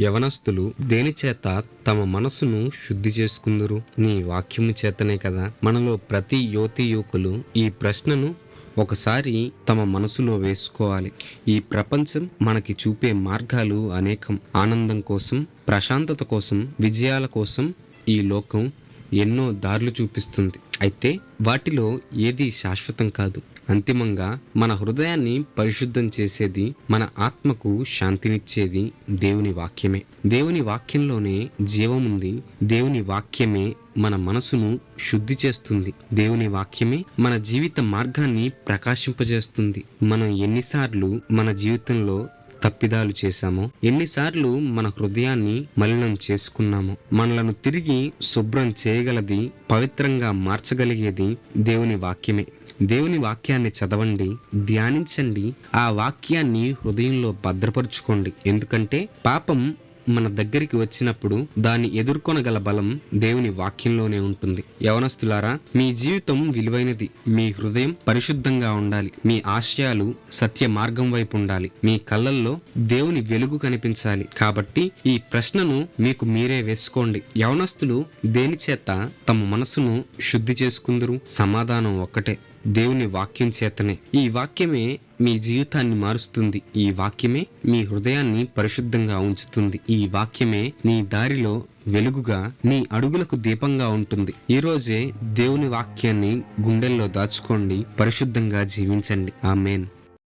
యవనస్తులు దేని చేత తమ మనసును శుద్ధి చేసుకుందురు? నీ వాక్యము చేతనే కదా. మనలో ప్రతి యువతి యువకులు ఈ ప్రశ్నను ఒకసారి తమ మనసులో వేసుకోవాలి. ఈ ప్రపంచం మనకి చూపే మార్గాలు అనేకం. ఆనందం కోసం ప్రశాంతత కోసం విజయాల కోసం ఈ లోకం ఎన్నో దారులు చూపిస్తుంది. అయితే వాటిలో ఏది శాశ్వతం కాదు. అంతిమంగా మన హృదయాన్ని పరిశుద్ధం చేసేది మన ఆత్మకు శాంతినిచ్చేది దేవుని వాక్యమే. దేవుని వాక్యంలోనే జీవముంది దేవుని వాక్యమే మన మనసును శుద్ధి చేస్తుంది. దేవుని వాక్యమే మన జీవిత మార్గాన్ని ప్రకాశింపజేస్తుంది. మనం ఎన్నిసార్లు మన జీవితంలో తప్పిదాలు చేశామో ఎన్నిసార్లు మన హృదయాన్ని మలినం చేసుకున్నామో మనలను తిరిగి శుభ్రం చేయగలది పవిత్రంగా మార్చగలిగేది దేవుని వాక్యమే. దేవుని వాక్యాన్ని చదవండి ధ్యానించండి ఆ వాక్యాన్ని హృదయంలో భద్రపరుచుకోండి. ఎందుకంటే పాపం మన దగ్గరికి వచ్చినప్పుడు దాన్ని ఎదుర్కొనగల బలం దేవుని వాక్యంలోనే ఉంటుంది. యవనస్తులారా మీ జీవితం విలువైనది. మీ హృదయం పరిశుద్ధంగా ఉండాలి. మీ ఆశయాలు సత్య మార్గం వైపు ఉండాలి. మీ కళ్ళల్లో దేవుని వెలుగు కనిపించాలి. కాబట్టి ఈ ప్రశ్నను మీకు మీరే వేసుకోండి. యవనస్తులు దేని చేత తమ మనసును శుద్ధి చేసుకుందరు? సమాధానం ఒక్కటే. దేవుని వాక్యం చేతనే. ఈ వాక్యమే మీ జీవితాన్ని మారుస్తుంది. ఈ వాక్యమే మీ హృదయాన్ని పరిశుద్ధంగా ఉంచుతుంది. ఈ వాక్యమే నీ దారిలో వెలుగుగా నీ అడుగులకు దీపంగా ఉంటుంది. ఈ రోజే దేవుని వాక్యాన్ని గుండెల్లో దాచుకోండి. పరిశుద్ధంగా జీవించండి. ఆమెన్.